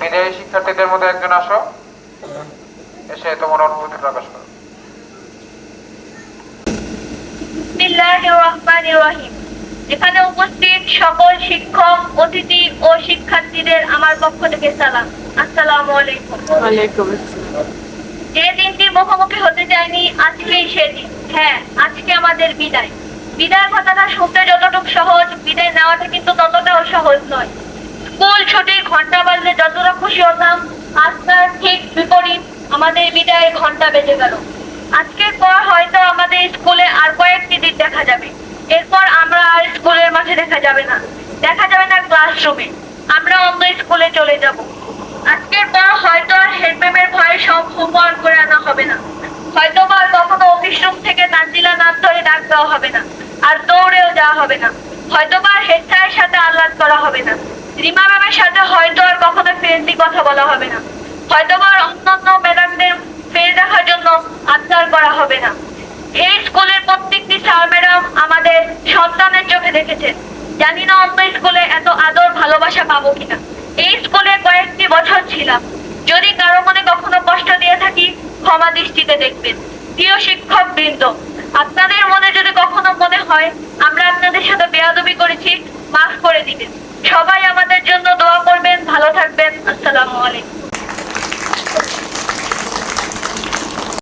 বিদায়ী শিক্ষার্থীদের মধ্যে একজন আসো। এসে তোমার অনুভূতি প্রকাশ করো। বিসমিল্লাহির রহমানির রহিম। এখানে উপস্থিত সকল শিক্ষক অতিথি ও শিক্ষার্থীদের আমার পক্ষ থেকে সালাম। আসসালামু আলাইকুম। আসসালাম যে দিনটির মুখোমুখি হতে যায়নি আজকেই সেদিন হ্যাঁ আজকে আমাদের বিদায়। বিদায় কথাটা শুনতে যতটুকু সহজ বিদায় নেওয়াটা কিন্তু ততটাও সহজ নয়। স্কুল ছুটির ঘণ্টা বিদায়ের ঘণ্টা বেজে গেল। আজকের পর হয়তো আমাদের স্কুলে আর কয়েকটি দিন দেখা যাবে। এরপর আমরা আর স্কুলের মাঠে দেখা যাবে না। দেখা যাবে না ক্লাসরুমে আমরা অন্য স্কুলে চলে যাব। আজকের পর হয়তো আর হেডম্যামের ভয়ে সব হোমওয়ার্ক করে আনা হবে না। হয়তো বা কখনো অফিস রুম থেকে তানজিলা নাম ধরে ডাক দেওয়া হবে না। আর দৌড়েও যাওয়া হবে না। হয়তো বা আর হেড স্যারের সাথে আহ্লাদ করা হবে না। রিমা ম্যামের সাথে হয়তো আর কখনো ফ্রেন্ডলি কথা বলা হবে না। হয়তো বা আর অন্যান্য ম্যাডামদের ফেল দেখার জন্য আবদার করা হবে না এই স্কুলের প্রত্যেকটি স্যার ম্যাডাম আমাদের চোখে দেখেছেন? জানি না অন্য স্কুলে এত আদর, ভালোবাসা পাবো কিনা। এই স্কুলে কয়েকটি বছর ছিলাম। যদি কারও মনে কখনো কষ্ট দিয়ে থাকি, ক্ষমা দৃষ্টিতে দেখবেন। প্রিয় শিক্ষক বৃন্দ আপনাদের মনে যদি কখনো মনে হয়, আমরা আপনাদের সাথে বেয়াদবি করেছি, মাফ করে দিবেন। সবাই